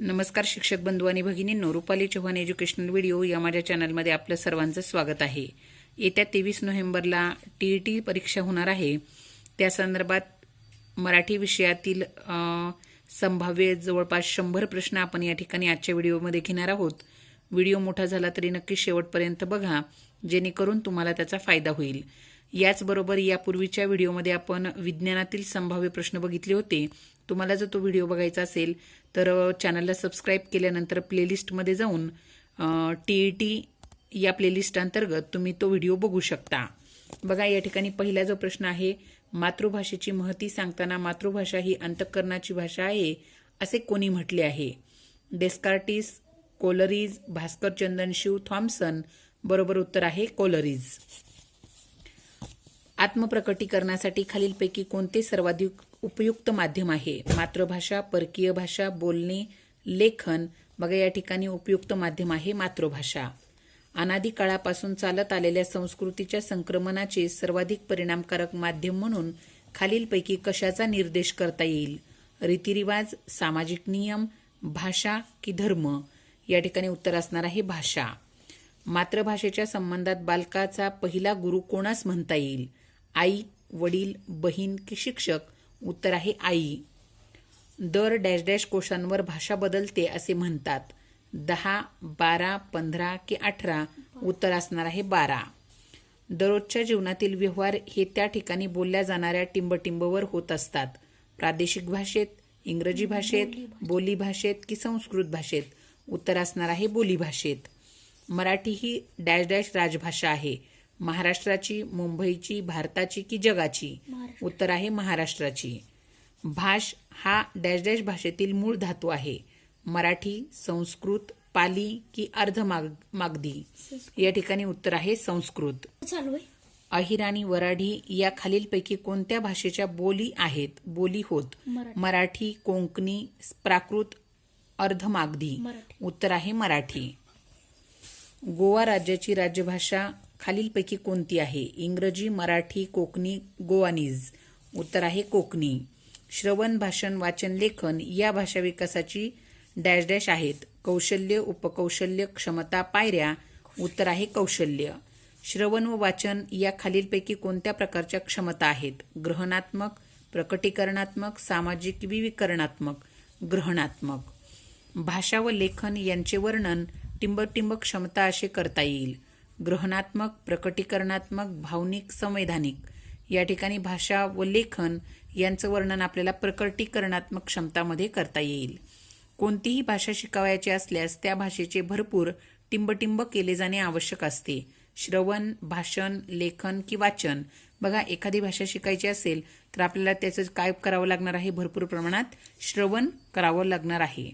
नमस्कार शिक्षक बंधू आणि भगिनींनो रुपाली चव्हाण एज्युकेशनल व्हिडिओ या माझ्या चॅनलमध्ये आपलं सर्वांचं स्वागत आहे. येत्या तेवीस नोव्हेंबरला टी ई टी परीक्षा होणार आहे. त्या संदर्भात मराठी विषयातील संभाव्य जवळपास शंभर प्रश्न आपण या ठिकाणी आजच्या व्हिडिओमध्ये घेणार आहोत. व्हिडिओ मोठा झाला तरी नक्की शेवटपर्यंत बघा जेणेकरून तुम्हाला त्याचा फायदा होईल. याचबरोबर यापूर्वीच्या व्हिडिओमध्ये आपण विज्ञानातील संभाव्य प्रश्न बघितले होते. तुम्हाला जर तो व्हिडिओ बघायचा असेल तर चॅनलला सबस्क्राईब केल्यानंतर प्लेलिस्टमध्ये जाऊन टी ई टी या प्लेलिस्ट अंतर्गत तुम्ही तो व्हिडिओ बघू शकता. बघा या ठिकाणी पहिला जो प्रश्न आहे मातृभाषेची महती सांगताना मातृभाषा ही अंतःकरणाची भाषा आहे असे कोणी म्हटले आहे? Descartes Coleridge Bhaskar Chandanshiv Thomson बरोबर उत्तर आहे कोलरीज. आत्मप्रकटीकरणासाठी खालीलपैकी कोणते सर्वाधिक उपयुक्त माध्यम आहे. मातृभाषा परकीय भाषा बोलणे लेखन बघा या ठिकाणी उपयुक्त माध्यम आहे मातृभाषा. अनादी काळापासून चालत आलेल्या संस्कृतीच्या संक्रमणाचे सर्वाधिक परिणामकारक माध्यम म्हणून खालीलपैकी कशाचा निर्देश करता येईल? रीतिरिवाज सामाजिक नियम भाषा की धर्म? या ठिकाणी उत्तर असणार आहे भाषा. मातृभाषेच्या संबंधात बालकाचा पहिला गुरु कोणास म्हणता येईल? आई वडील बहीण की शिक्षक? उत्तर आहे आई. दर डॅश डॅश कोशांवर भाषा बदलते असे म्हणतात. दहा बारा पंधरा की अठरा उत्तर असणार आहे बारा. दररोजच्या जीवनातील व्यवहार हे त्या ठिकाणी बोलल्या जाणाऱ्या टिंबटिंबवर होत असतात. प्रादेशिक भाषेत इंग्रजी भाषेत बोली भाषेत की संस्कृत भाषेत उत्तर असणार आहे बोली भाषेत. मराठी ही डॅश डॅश राजभाषा आहे. महाराष्ट्राची मुंबईची भारताची की जगाची? उत्तर आहे महाराष्ट्राची. भाष हा डॅश डॅश भाषेतील मूळ धातू आहे. मराठी संस्कृत पाली की अर्ध माग मागधी या ठिकाणी उत्तर आहे संस्कृत. अहिर आणि वराढी या खालीलपैकी कोणत्या भाषेच्या बोली आहेत? बोली होत. मराठी. कोंकणी प्राकृत अर्धमागधी. उत्तर आहे मराठी. गोवा राज्याची राजभाषा खालीलपैकी कोणती आहे? इंग्रजी मराठी कोकणी गोवानीज. उत्तर आहे कोकणी. श्रवण भाषण वाचन लेखन या भाषा विकासाची डॅश डॅश आहेत. कौशल्य उपकौशल्य क्षमता पायऱ्या. उत्तर आहे कौशल्य. श्रवण व वाचन या खालीलपैकी कोणत्या प्रकारच्या क्षमता आहेत? ग्रहणात्मक प्रकटीकरणात्मक सामाजिक विविकरणात्मक ग्रहणात्मक. भाषा व लेखन यांचे वर्णन टिंबटिंब क्षमता असे करता येईल. ग्रहणात्मक प्रकटीकरणात्मक भावनिक संवैधानिक. या ठिकाणी भाषा व लेखन यांचं वर्णन आपल्याला प्रकटीकरणात्मक क्षमतामध्ये करता येईल. कोणतीही भाषा शिकावयाची असल्यास त्या भाषेचे भरपूर टिंबटिंब केले जाणे आवश्यक असते. श्रवण भाषण लेखन की वाचन. बघा एखादी भाषा शिकायची असेल तर आपल्याला त्याचं काय करावं लागणार आहे? भरपूर प्रमाणात श्रवण करावं लागणार आहे.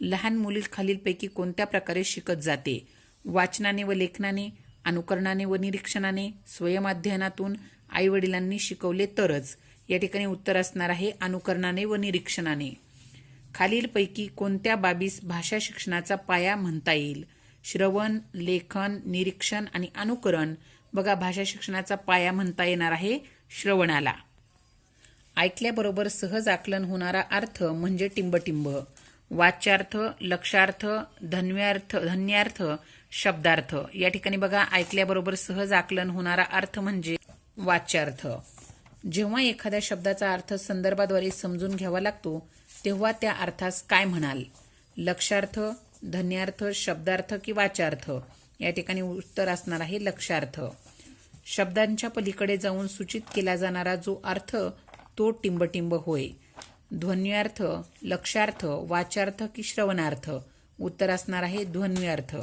लहान मुली खालीलपैकी कोणत्या प्रकारे शिकत जाते? वाचनाने व लेखनाने अनुकरणाने व निरीक्षणाने स्वयंअध्ययनातून आई वडिलांनी शिकवले तरच. या ठिकाणी उत्तर असणार आहे अनुकरणाने व निरीक्षणाने. खालीलपैकी कोणत्या बाबीस भाषा शिक्षणाचा पाया म्हणता येईल? श्रवण लेखन निरीक्षण आणि अनुकरण. बघा भाषा शिक्षणाचा पाया म्हणता येणार आहे श्रवणाला. ऐकल्याबरोबर सहज आकलन होणारा अर्थ म्हणजे टिंबटिंब. वाच्यार्थ लक्षार्थ धन्यार्थ धन्यार्थ शब्दार्थ. या ठिकाणी बघा ऐकल्याबरोबर सहज आकलन होणारा अर्थ म्हणजे वाच्यार्थ. जेव्हा एखाद्या शब्दाचा अर्थ संदर्भाद्वारे समजून घ्यावा लागतो तेव्हा त्या अर्थास काय म्हणाल? लक्षार्थ धन्यार्थ शब्दार्थ की वाचार्थ या ठिकाणी उत्तर असणार आहे लक्षार्थ. शब्दांच्या पलीकडे जाऊन सूचित केला जाणारा जो अर्थ तो टिंबटिंब होय. ध्वन्यार्थ लक्षार्थ वाचार्थ की श्रवणार्थ? उत्तर असणार आहे ध्वन्यार्थ.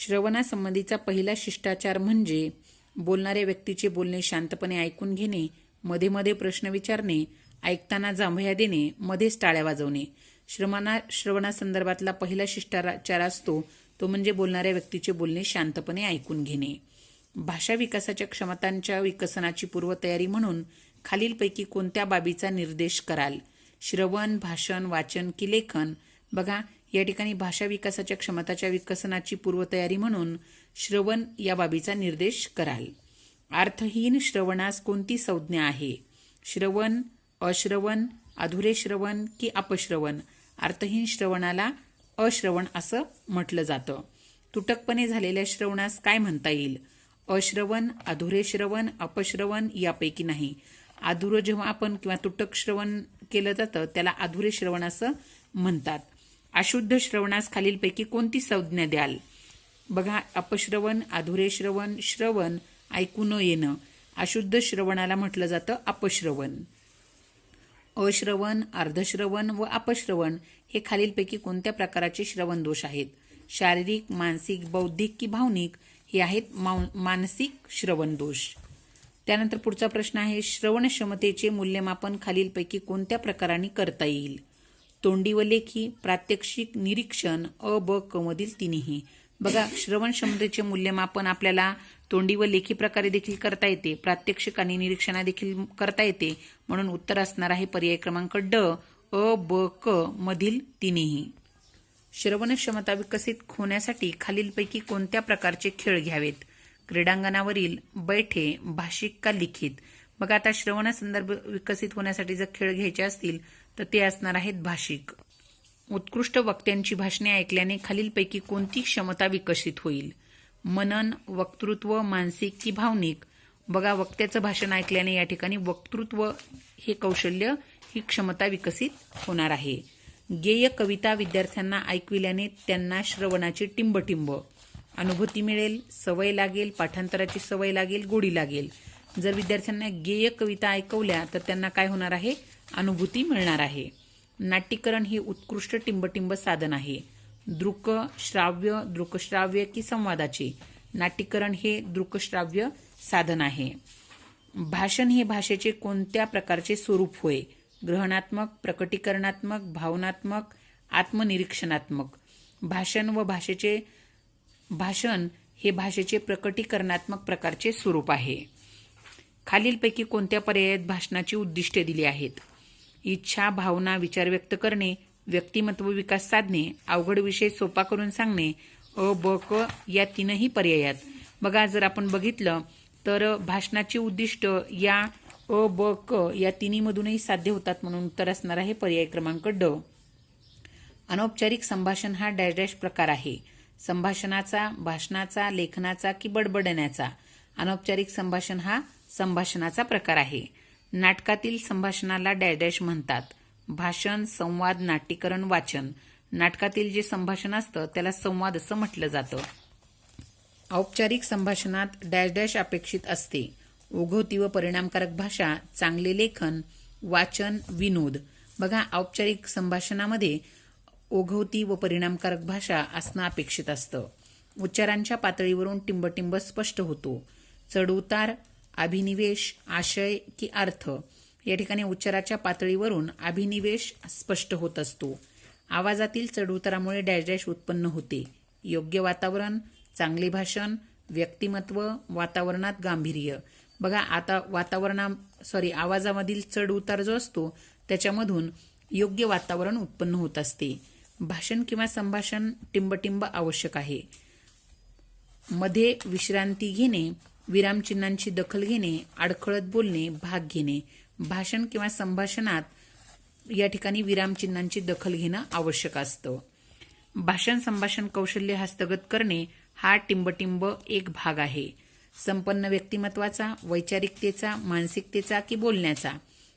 श्रवणासंबंधीचा पहिला शिष्टाचार म्हणजे बोलणाऱ्या व्यक्तीचे बोलणे शांतपणे ऐकून घेणे मध्ये मध्ये प्रश्न विचारणे ऐकताना जांभया देणे मध्येच टाळ्या वाजवणे. श्रमणा श्रवणासंदर्भातला पहिला शिष्टाचार असतो तो म्हणजे बोलणाऱ्या व्यक्तीचे बोलणे शांतपणे ऐकून घेणे. भाषा विकासाच्या क्षमतांच्या विकसनाची पूर्वतयारी म्हणून खालीलपैकी कोणत्या बाबीचा निर्देश कराल? श्रवण भाषण वाचन की लेखन? बघा या ठिकाणी भाषा विकासाच्या क्षमताच्या विकसनाची पूर्वतयारी म्हणून श्रवण या बाबीचा निर्देश कराल. अर्थहीन श्रवणास कोणती संज्ञा आहे? श्रवण अश्रवण अधुरे श्रवण की अपश्रवण? अर्थहीन श्रवणाला अश्रवण असं म्हटलं जातं. तुटकपणे झालेल्या श्रवणास काय म्हणता येईल? अश्रवण अधुरे श्रवण अपश्रवण यापैकी नाही. अधुरं जेव्हा आपण किंवा तुटक श्रवण केलं जातं त्याला अधुरे श्रवण असं म्हणतात. अशुद्ध श्रवणास खालीलपैकी कोणती संज्ञा द्याल? बघा अपश्रवण अधुरे श्रवण श्रवण ऐकू न येणं. अशुद्ध श्रवणाला म्हटलं जातं अपश्रवण. अश्रवण अर्धश्रवण व अपश्रवण हे खालीलपैकी कोणत्या प्रकारचे श्रवण दोष आहेत? शारीरिक मानसिक बौद्धिक की भावनिक हे आहेत मानसिक श्रवण दोष. त्यानंतर पुढचा प्रश्न आहे श्रवण क्षमतेचे मूल्यमापन खालीलपैकी कोणत्या प्रकाराने करता येईल? तोंडी व लेखी प्रात्यक्षिक निरीक्षण अ ब क मधील तिन्ही बघा श्रवण क्षमतेचे मूल्यमापन आपल्याला तोंडी व लेखी प्रकारे देखील करता येते. प्रात्यक्षिक आणि निरीक्षणा देखील करता येते. म्हणून उत्तर असणार आहे पर्याय क्रमांक ड अ ब क मधील तिन्ही श्रवण क्षमता विकसित होण्यासाठी खालीलपैकी कोणत्या प्रकारचे खेळ घ्यावेत? क्रीडांगणावरील बैठे भाषिक का लिखित? बघा आता श्रवण संदर्भ विकसित होण्यासाठी जर खेळ घ्यायचे असतील तर ते असणार आहेत भाषिक. उत्कृष्ट वक्त्यांची भाषणे ऐकल्याने खालीलपैकी कोणती क्षमता विकसित होईल? मनन वक्तृत्व मानसिक की भावनिक? बघा वक्त्याचं भाषण ऐकल्याने या ठिकाणी वक्तृत्व हे कौशल्य ही क्षमता विकसित होणार आहे. गेय कविता विद्यार्थ्यांना ऐकविल्याने त्यांना श्रवणाची टिंबटिंब. अनुभूती मिळेल सवय लागेल पाठांतराची सवय लागेल गोडी लागेल. जर विद्यार्थ्यांना गेय कविता ऐकवल्या तर त्यांना काय होणार आहे? अनुभूती मिळणार आहे. नाट्यकरण हे उत्कृष्ट टिंबटिंब साधन आहे. दृक श्राव्य दृकश्राव्य की संवादाचे नाट्यकरण हे दृकश्राव्य साधन आहे. भाषण हे भाषेचे कोणत्या प्रकारचे स्वरूप होय? ग्रहणात्मक प्रकटीकरणात्मक भावनात्मक आत्मनिरीक्षणात्मक. भाषण व भाषेचे भाषण हे भाषेचे प्रकटीकरणात्मक प्रकारचे स्वरूप आहे. खालीलपैकी कोणत्या पर्यायात भाषणाची उद्दिष्टे दिली आहेत? इच्छा भावना विचार व्यक्त करणे व्यक्तिमत्व विकास साधणे अवघड विषय सोपा करून सांगणे अ ब क या तीनही पर्यायात बघा जर आपण बघितलं तर भाषणाची उद्दिष्ट या अ ब क या तिन्हीमधूनही साध्य होतात म्हणून उत्तर असणार आहे पर्याय क्रमांक ड. अनौपचारिक संभाषण हा डॅश डॅश प्रकार आहे. संभाषणाचा भाषणाचा लेखनाचा की बडबडण्याचा. अनौपचारिक संभाषण हा संभाषणाचा प्रकार आहे. नाटकातील संभाषणाला डॅश डॅश म्हणतात. भाषण संवाद नाट्यकरण वाचन. नाटकातील जे संभाषण असतं त्याला संवाद असं म्हटलं जातं. औपचारिक संभाषणात डॅश डॅश अपेक्षित असते. ओघवती व परिणामकारक भाषा चांगले लेखन वाचन विनोद. बघा औपचारिक संभाषणामध्ये ओघवती व परिणामकारक भाषा असणं अपेक्षित असतं. उच्चारांच्या पातळीवरून टिंबटिंब स्पष्ट होतो. चढउतार अभिनिवेश आशय की अर्थ या ठिकाणी उच्चाराच्या पातळीवरून अभिनिवेश स्पष्ट होत असतो. आवाजातील चढउतारामुळे डॅश डॅश उत्पन्न होते. योग्य वातावरण चांगले भाषण व्यक्तिमत्व वातावरणात गांभीर्य. बघा आता वातावरणा सॉरी आवाजामधील चढ उतार जो असतो त्याच्यामधून योग्य वातावरण उत्पन्न होत असते. भाषण किंवा संभाषण टिंबटिंब आवश्यक आहे. मध्ये विश्रांती घेणे विरामचिन्हांची दखल घेणे अडखळत बोलणे भाग घेणे भाषण किंवा संभाषणात या ठिकाणी विरामचिन्हांची दखल घेणं आवश्यक असतं. भाषण संभाषण कौशल्य हस्तगत करणे हा टिंबटिंब एक भाग आहे. संपन्न व्यक्तिमत्वाचा वैचारिकतेचा मानसिकतेचा की बोलण्याचा.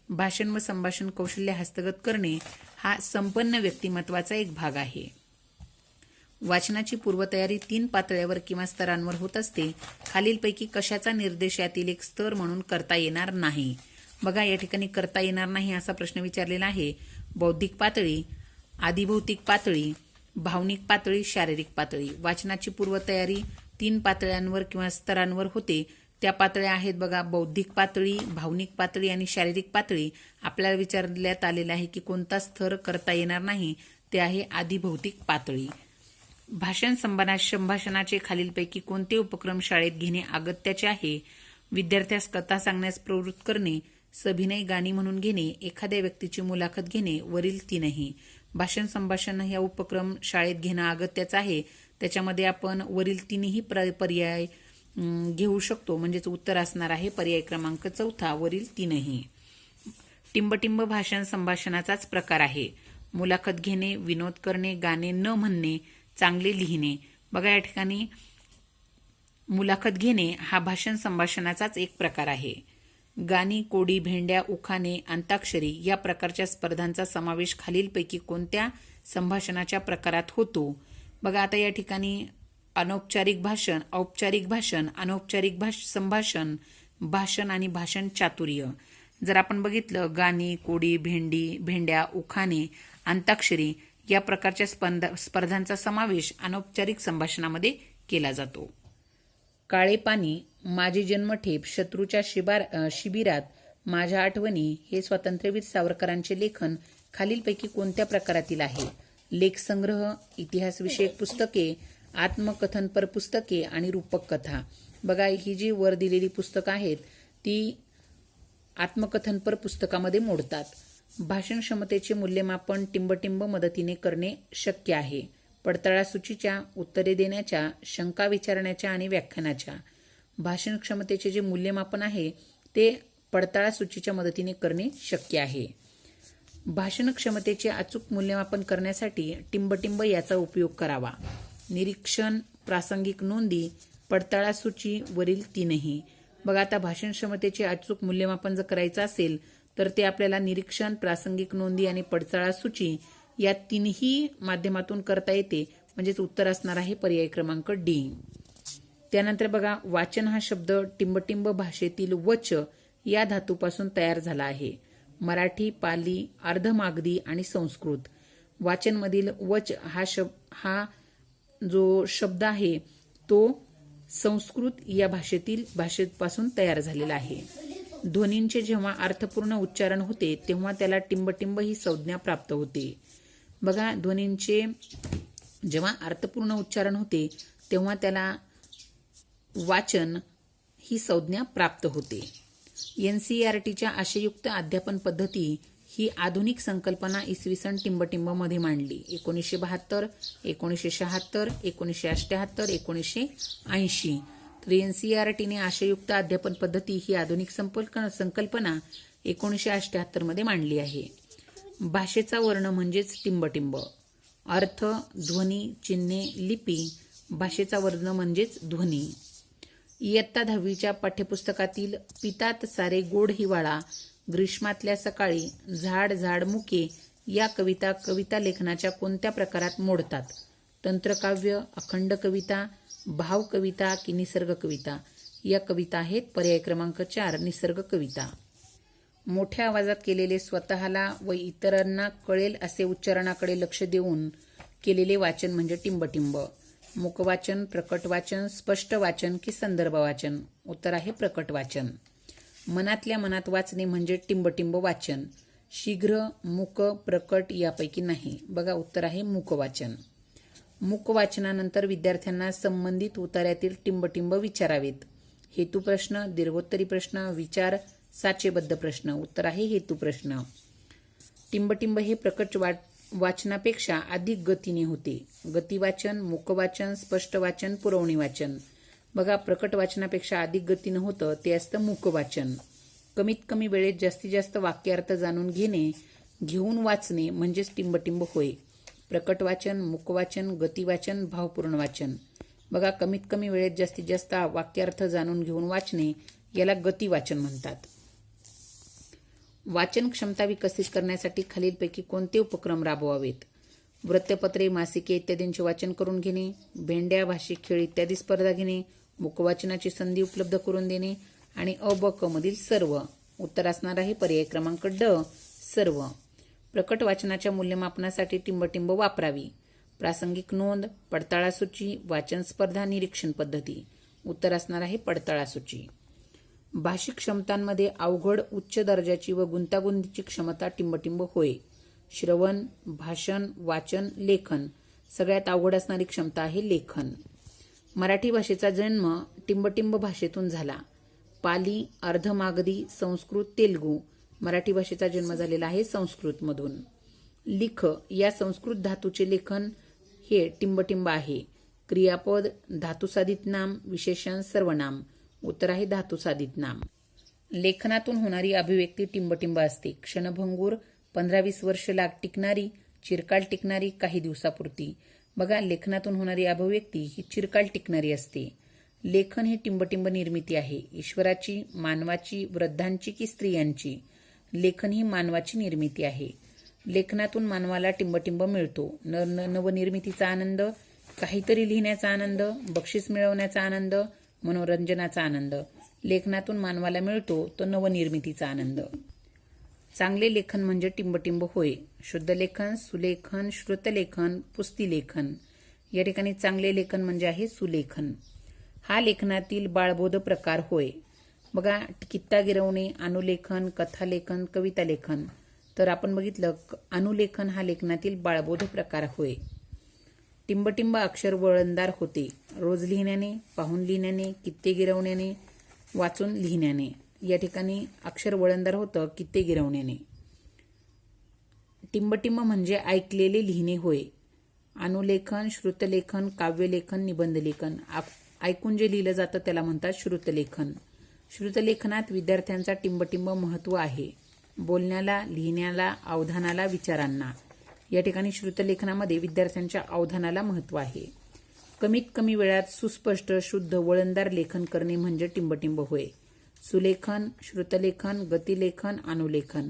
भाषण व संभाषण कौशल्य हस्तगत करणे हा संपन्न व्यक्तिमत्वाचा एक भाग आहे. वाचनाची पूर्वतयारी तीन पातळ्यावर किंवा स्तरांवर होत असते. खालीलपैकी कशाचा निर्देश यातील एक स्तर म्हणून करता येणार नाही? बघा या ठिकाणी करता येणार नाही असा प्रश्न विचारलेला आहे. बौद्धिक पातळी आदिभौतिक पातळी भावनिक पातळी शारीरिक पातळी. वाचनाची पूर्वतयारी तीन पातळ्यांवर किंवा स्तरांवर होते. त्या पातळ्या आहेत बघा बौद्धिक पातळी भावनिक पातळी आणि शारीरिक पातळी. आपल्याला विचारण्यात आलेलं आहे की कोणता स्तर करता येणार नाही? ते आहे आदिभौतिक पातळी. भाषण संभाषणा संभाषणाचे खालीलपैकी कोणते उपक्रम शाळेत घेणे अगत्याचे आहे? विद्यार्थ्यास कथा सांगण्यास प्रवृत्त करणे सभिनय गाणी म्हणून घेणे एखाद्या व्यक्तीची मुलाखत घेणे वरील तीनही भाषण संभाषण या उपक्रम शाळेत घेणं अगत्याचं आहे. त्याच्यामध्ये आपण वरील तीनही पर पर्याय घेऊ शकतो. म्हणजेच उत्तर असणार आहे पर्याय क्रमांक चौथा वरील तीनही टिंबटिंब भाषण संभाषणाचाच प्रकार आहे. मुलाखत घेणे विनोद करणे गाणे न म्हणणे चांगले लिहिणे. बघा या ठिकाणी मुलाखत घेणे हा भाषण संभाषणाचाच एक प्रकार आहे. गाणी कोडी भेंड्या उखाणे अंताक्षरी या प्रकारच्या स्पर्धांचा समावेश खालीलपैकी कोणत्या संभाषणाच्या प्रकारात होतो? बघा आता या ठिकाणी अनौपचारिक भाषण औपचारिक भाषण अनौपचारिक भाष संभाषण भाषण आणि भाषण चातुर्य. जर आपण बघितलं गाणी कोडी भेंडी भेंड्या उखाणे अंताक्षरी या प्रकारच्या स्पर्धा स्पर्धांचा समावेश अनौपचारिक संभाषणामध्ये केला जातो. काळे पाणी माझी जन्मठेप शत्रूच्या शिबार शिबिरात माझ्या आठवणी हे स्वातंत्र्यवीर सावरकरांचे लेखन खालीलपैकी कोणत्या प्रकारातील आहे? लेखसंग्रह इतिहासविषयक पुस्तके आत्मकथनपर पुस्तके आणि रूपक कथा. बघा ही जी वर दिलेली पुस्तकं आहेत ती आत्मकथनपर पुस्तकामध्ये मोडतात. भाषण क्षमतेचे मूल्यमापन टिंबटिंब मदतीने करणे शक्य आहे. पडताळा सूचीच्या उत्तरे देण्याच्या शंका विचारण्याच्या आणि व्याख्यानाच्या. भाषण क्षमतेचे जे मूल्यमापन आहे ते पडताळा सूचीच्या मदतीने करणे शक्य आहे. भाषण क्षमतेचे अचूक मूल्यमापन करण्यासाठी टिंबटिंब याचा उपयोग करावा. निरीक्षण प्रासंगिक नोंदी पडताळा सूची वरील तीनही. बघा आता भाषण क्षमतेचे अचूक मूल्यमापन जर करायचं असेल तर ते आपल्याला निरीक्षण प्रासंगिक नोंदी आणि पडताळा सूची या तीनही माध्यमातून करता येते. म्हणजेच उत्तर असणार आहे पर्याय क्रमांक डी त्यानंतर बघा वाचन हा शब्द टिंबटिंब भाषेतील वच या धातूपासून तयार झाला आहे. मराठी पाली अर्धमागधी आणि संस्कृत. वाचनमधील वच हा शब हा जो शब्द आहे तो संस्कृत या भाषेतील भाषेपासून तयार झालेला आहे. ध्वनींचे जेव्हा अर्थपूर्ण उच्चारण होते तेव्हा त्याला टिंबटिंब ही संज्ञा प्राप्त होते. बघा ध्वनींचे जेव्हा अर्थपूर्ण उच्चारण होते तेव्हा त्याला वाचन ही संज्ञा प्राप्त होते. एन सी आर टीच्या आशयुक्त अध्यापन पद्धती ही आधुनिक संकल्पना इसवी सन टिंबटिंबमध्ये मांडली. एकोणीसशे बहात्तर एकोणीसशे शहात्तर एकोणीसशे अष्ट्याहत्तर एकोणीसशे ऐंशी. तर एन सी आर टीने आशयुक्त अध्यापन पद्धती ही आधुनिक संकल्प संकल्पना एकोणीसशे अठ्याहत्तरमध्ये मांडली आहे. भाषेचा वर्ण म्हणजेच टिंबटिंब. अर्थ ध्वनी चिन्हे लिपी भाषेचा वर्ण म्हणजेच ध्वनी. इयत्ता दहावीच्या पाठ्यपुस्तकातील पितात सारे गोड हिवाळा ग्रीष्मातल्या सकाळी झाड झाड मुके या कविता कविता लेखनाच्या कोणत्या प्रकारात मोडतात? तंत्रकाव्य अखंड कविता भाव कविता की निसर्ग कविता या कविता आहेत पर्याय क्रमांक चार निसर्ग कविता मोठ्या आवाजात केलेले स्वतःला व इतरांना कळेल असे उच्चारणाकडे लक्ष देऊन केलेले वाचन म्हणजे टिंबटिंब. मुखवाचन प्रकट वाचन स्पष्ट वाचन की संदर्भ वाचन उत्तर आहे प्रकट वाचन मनातल्या मनात वाचणे म्हणजे टिंबटिंब वाचन. शीघ्र मुक प्रकट यापैकी नाही. बघा उत्तर आहे मुकवाचन मुक वाचनानंतर विद्यार्थ्यांना संबंधित उतार्यातील टिंबटिंब विचारावेत. हेतू प्रश्न दीर्घोत्तरी प्रश्न विचार साचेबद्ध प्रश्न. उत्तर आहे हेतू प्रश्न. टिंबटिंब हे प्रकट वा वाचनापेक्षा अधिक गतीने होते. गतिवाचन मुकवाचन स्पष्ट वाचन पुरवणी वाचन बघा प्रकट वाचनापेक्षा अधिक गतीनं होतं ते असतं मुकवाचन. कमीत कमी वेळेत जास्तीत जास्त वाक्यार्थ जाणून घेणे घेऊन वाचणे म्हणजेच टिंबटिंब होय. प्रकट वाचन मुकवाचन गतिवाचन भावपूर्ण वाचन बघा कमीत कमी वेळेत जास्तीत जास्त वाक्यार्थ जाणून घेऊन वाचणे याला गतिवाचन म्हणतात. वाचन क्षमता विकसित करण्यासाठी खालीलपैकी कोणते उपक्रम राबवावेत? वृत्तपत्रे मासिके इत्यादींचे वाचन करून घेणे भेंड्या भाषिक खेळ इत्यादी स्पर्धा घेणे मुकवाचनाची संधी उपलब्ध करून देणे आणि अ ब क मधील सर्व. उत्तर असणार आहे पर्याय क्रमांक ड सर्व. प्रकट वाचनाच्या मूल्यमापनासाठी टिंबटिंब वापरावी. प्रासंगिक नोंद पडताळा सूची वाचन स्पर्धा निरीक्षण पद्धती. उत्तर असणार आहे पडताळा सूची. भाषिक क्षमतांमध्ये अवघड उच्च दर्जाची व गुंतागुंतीची क्षमता टिंबटिंब होय. श्रवण भाषण वाचन लेखन सगळ्यात अवघड असणारी क्षमता आहे लेखन. मराठी भाषेचा जन्म टिंबटिंब भाषेतून झाला. पाली अर्धमागधी संस्कृत तेलगू मराठी भाषेचा जन्म झालेला आहे संस्कृतमधून. लिख या संस्कृत धातूचे लेखन हे टिंबटिंब आहे. क्रियापद धातुसाधित नाम विशेषण सर्वनाम. उत्तर आहे धातुसाधित नाम. लेखनातून होणारी अभिव्यक्ती टिंबटिंब असते. क्षणभंगूर पंधरा वीस वर्ष लाग टिकणारी चिरकाल टिकणारी काही दिवसापुरती. बघा लेखनातून होणारी अभिव्यक्ती ही चिरकाल टिकणारी असते. लेखन ही टिंबटिंब निर्मिती आहे. ईश्वराची मानवाची वृद्धांची की स्त्रियांची? लेखन ही मानवाची निर्मिती आहे. लेखनातून मानवाला टिंबटिंब मिळतो. न नवनिर्मितीचा आनंद काहीतरी लिहिण्याचा आनंद बक्षीस मिळवण्याचा आनंद मनोरंजनाचा आनंद. लेखनातून मानवाला मिळतो तो नवनिर्मितीचा आनंद. चांगले लेखन म्हणजे टिंबटिंब होय. शुद्ध लेखन सुलेखन श्रुतलेखन पुस्तीलेखन. या ठिकाणी चांगले लेखन म्हणजे आहे सुलेखन. हा लेखनातील बाळबोध प्रकार होय. बघा कित्ता गिरवणे अनुलेखन कथालेखन कविता लेखन तर आपण बघितलं क- अनुलेखन हा लेखनातील बाळबोध प्रकार होय. टिंबटिंब अक्षर वळणदार होते. रोज लिहिण्याने पाहून लिहिण्याने कित्ते गिरवण्याने वाचून लिहिण्याने. या ठिकाणी अक्षर वळणदार होतं कित्ते गिरवण्याने. टिंबटिंब म्हणजे ऐकलेले लिहिणे होय. अनुलेखन श्रुतलेखन काव्यलेखन निबंधलेखन. आप- ऐकून जे लिहिलं जातं त्याला म्हणतात श्रुतलेखन. श्रुतलेखनात विद्यार्थ्यांचा टिंबटिंब महत्त्व आहे. बोलण्याला लिहिण्याला अवधानाला विचारांना. या ठिकाणी श्रुतलेखनामध्ये विद्यार्थ्यांच्या अवधानाला महत्त्व आहे. कमीत कमी वेळात सुस्पष्ट शुद्ध वळणदार लेखन करणे म्हणजे टिंबटिंब होय. सुलेखन श्रुतलेखन गतिलेखन अनुलेखन.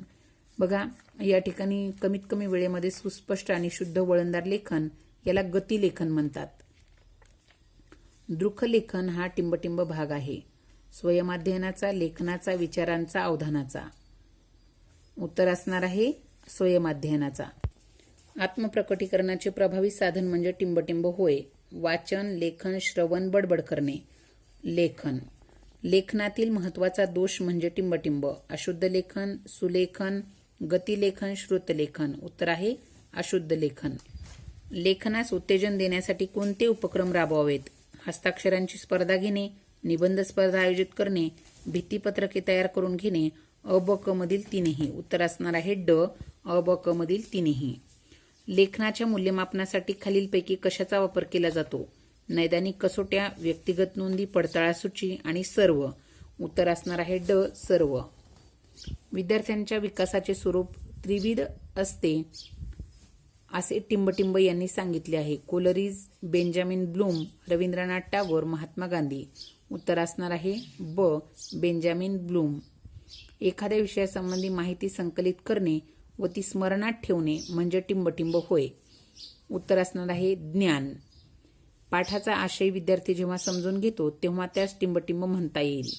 बघा या ठिकाणी कमीत कमी वेळेमध्ये सुस्पष्ट आणि शुद्ध वळणदार लेखन याला गतिलेखन म्हणतात. दृखलेखन हा टिंबटिंब भाग आहे. स्वयमाध्ययनाचा लेखनाचा विचारांचा अवधानाचा. उत्तर असणार आहे स्वयमाध्ययनाचा. आत्मप्रकटीकरणाचे प्रभावी साधन म्हणजे टिंबटिंब होय. वाचन लेखन श्रवण बडबड करणे. लेखन. लेखनातील महत्त्वाचा दोष म्हणजे टिंबटिंब. अशुद्ध लेखन सुलेखन गतिलेखन श्रुतलेखन. उत्तर आहे अशुद्ध लेखन. लेखनास उत्तेजन देण्यासाठी कोणते उपक्रम राबवावेत? हस्ताक्षरांची स्पर्धा घेणे निबंध स्पर्धा आयोजित करणे भीतीपत्रके तयार करून घेणे अ ब क मधील तिन्ही. उत्तर असणार आहे ड अ ब क मधील तिन्ही. लेखनाच्या मूल्यमापनासाठी खालीलपैकी कशाचा वापर केला जातो? नैदानिक कसोट्या व्यक्तिगत नोंदी पडताळासूची आणि सर्व. उत्तर असणार आहे ड सर्व. विद्यार्थ्यांच्या विकासाचे स्वरूप त्रिविध असते असे टिंबटिंब यांनी सांगितले आहे. Coleridge Benjamin Bloom Rabindranath Tagore Mahatma Gandhi. उत्तर असणार आहे ब. Benjamin Bloom. एखाद्या विषयासंबंधी माहिती संकलित करणे व ती स्मरणात ठेवणे म्हणजे टिंबटिंब होय. उत्तर असणार आहे ज्ञान. पाठाचा आशय विद्यार्थी जेव्हा समजून घेतो तेव्हा त्यास टिंबटिंब म्हणता येईल.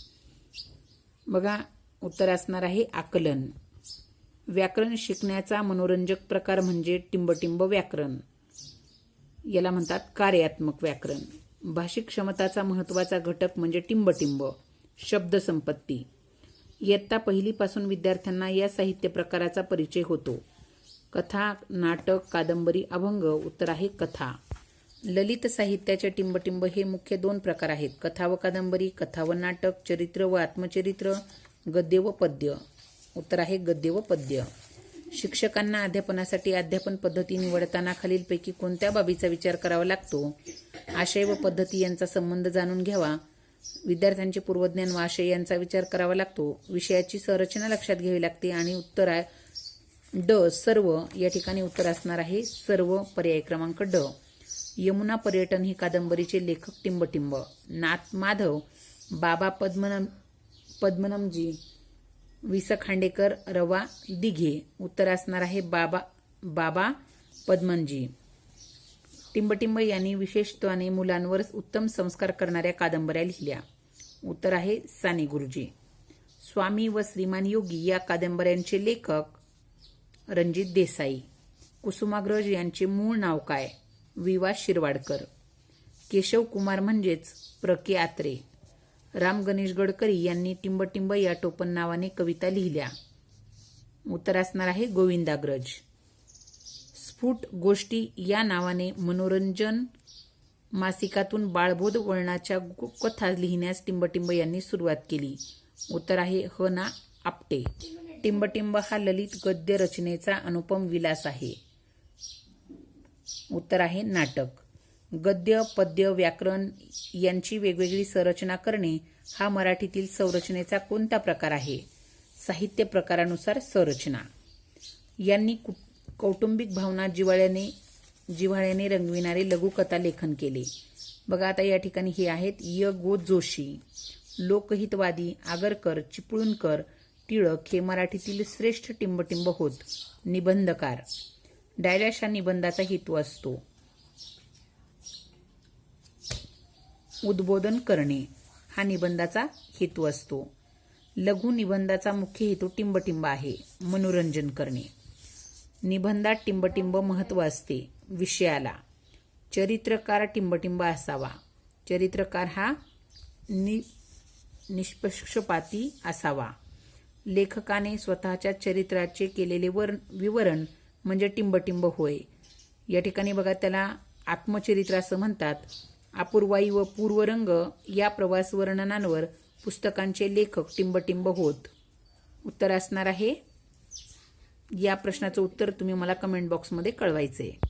बघा उत्तर असणार आहे आकलन. व्याकरण शिकण्याचा मनोरंजक प्रकार म्हणजे टिंबटिंब व्याकरण. याला म्हणतात कार्यात्मक व्याकरण. भाषिक क्षमताचा महत्त्वाचा घटक म्हणजे टिंबटिंब शब्दसंपत्ती इयत्ता पहिलीपासून विद्यार्थ्यांना या साहित्य प्रकाराचा परिचय होतो. कथा नाटक कादंबरी अभंग उत्तर आहे कथा. ललित साहित्याचे टिंबटिंब हे मुख्य दोन प्रकार आहेत. कथा व कादंबरी कथा व नाटक चरित्र व आत्मचरित्र गद्य व पद्य. उत्तर आहे गद्य व पद्य. शिक्षकांना अध्यापनासाठी अध्यापन पद्धती निवडताना खालीलपैकी कोणत्या बाबीचा विचार करावा लागतो? आशय व पद्धती यांचा संबंध जाणून घ्यावा. विद्यार्थ्यांचे पूर्वज्ञान व आशय यांचा विचार करावा लागतो. विषयाची संरचना लक्षात घ्यावी लागते आणि उत्तर आहे ड सर्व या ठिकाणी उत्तर असणार आहे. सर्व पर्याय क्रमांक ड. यमुना पर्यटन ही कादंबरीचे लेखक टिंबटिंब. नाथ माधव बाबा पद्मनम पद्मनमजी वि स खांडेकर रवा दिघे. उत्तर असणार आहे बाबा बाबा पद्मनजी. टिंबटिंब यांनी विशेषत्वाने मुलांवर उत्तम संस्कार करणाऱ्या कादंबऱ्या लिहिल्या. उत्तर आहे साने गुरुजी. स्वामी व श्रीमान योगी या कादंबऱ्यांचे लेखक रणजित देसाई. कुसुमाग्रज यांचे मूळ नाव काय? विवा शिरवाडकर. केशव कुमार म्हणजेच प्र के आत्रे. राम गणेश गडकरी यांनी टिंबटिंब या टोपण नावाने कविता लिहिल्या. उत्तर असणार आहे गोविंदाग्रज. स्फुट गोष्टी या नावाने मनोरंजन मासिकातून बाळबोध वळणाच्या कथा लिहिण्यास टिंबटिंब यांनी सुरुवात केली. उत्तर आहे ह ना आपटे. टिंबटिंब हा ललित गद्य रचनेचा अनुपम विलास आहे. उत्तर आहे नाटक. गद्य पद्य व्याकरण यांची वेगवेगळी संरचना करणे हा मराठीतील संरचनेचा कोणता प्रकार आहे? साहित्य प्रकारानुसार संरचना. यांनी कु- कौटुंबिक भावना जिव्हाळ्याने जिव्हाळ्याने रंगविणारे लघुकथा लेखन केले. बघा आता या ठिकाणी हे आहेत य. गो. जोशी लोकहितवादी आगरकर चिपळूणकर टिळक हे मराठीतील श्रेष्ठ टिंबटिंब होत निबंधकार. डायलॅश हा निबंधाचा हेतू असतो. उद्बोधन करणे हा निबंधाचा हेतू असतो. लघु निबंधाचा मुख्य हेतू टिंबटिंब आहे मनोरंजन करणे. निबंधात टिंबटिंब महत्त्व असते विषयाला. चरित्रकार टिंबटिंब असावा. चरित्रकार हा नि निष्पक्षपाती असावा. लेखकाने स्वतःच्या चरित्राचे केलेले वर विवरण म्हणजे टिंबटिंब होय. या ठिकाणी बघा त्याला आत्मचरित्र असं म्हणतात. अपूर्वाई व पूर्वरंग या प्रवास वर्णनांवर पुस्तकांचे लेखक टिंबटिंब होत. उत्तर असणार आहे? या प्रश्नाचं उत्तर तुम्ही मला कमेंट बॉक्समध्ये कळवायचं आहे